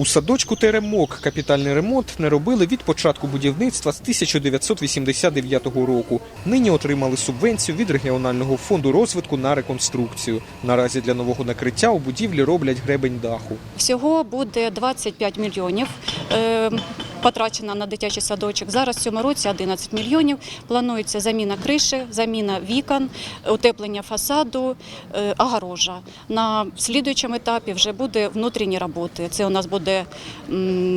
У садочку Теремок капітальний ремонт не робили від початку будівництва з 1989 року. Нині отримали субвенцію від регіонального фонду розвитку на реконструкцію. Наразі для нового накриття у будівлі роблять гребень даху. Всього буде 25 мільйонів е, потрачено на дитячий садочок. Зараз в цьому році 11 мільйонів. Планується заміна криші, заміна вікон, утеплення фасаду, е, огорожа. На слідуючому етапі вже буде внутрішні роботи. Це у нас буде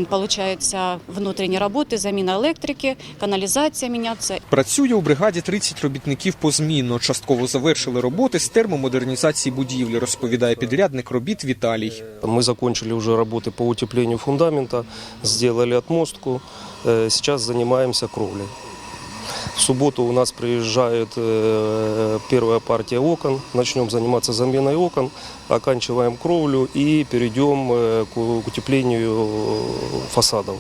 получається, внутрішні роботи, заміна електрики, каналізація мінятися. Працює у бригаді 30 робітників позмінно. Частково завершили роботи з термомодернізації будівлі, розповідає підрядник робіт Віталій. Мы закончили уже работы по утеплению фундамента, сделали отмостку, Э, сейчас занимаемся кровлей. В субботу у нас приезжает э, первая партия окон, начнем заниматься заменой окон, оканчиваем кровлю и перейдем э, к к утеплению фасадов.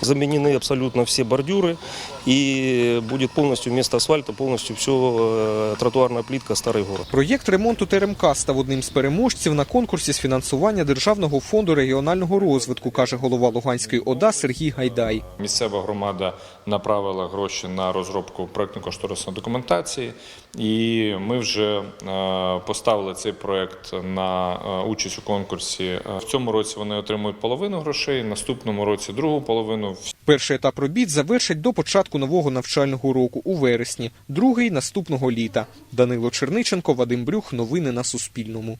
Заменены абсолютно все бордюры и будет полностью вместо асфальта полностью все тротуарная плитка старый город. Проєкт ремонту ТРМК став одним з переможців на конкурсі з фінансування Державного фонду регіонального розвитку, каже голова Луганської ОДА Сергій Гайдай. Місцева громада направила гроші на розробку проектно-кошторисної документації, і ми вже е, поставили цей проект на е, участь у конкурсі. В цьому році вони отримують половину грошей, наступному році другу половину. Перший етап робіт завершать до початку нового навчального року у вересні, другий наступного літа. Данило Черниченко, Вадим Брюх. Новини на Суспільному.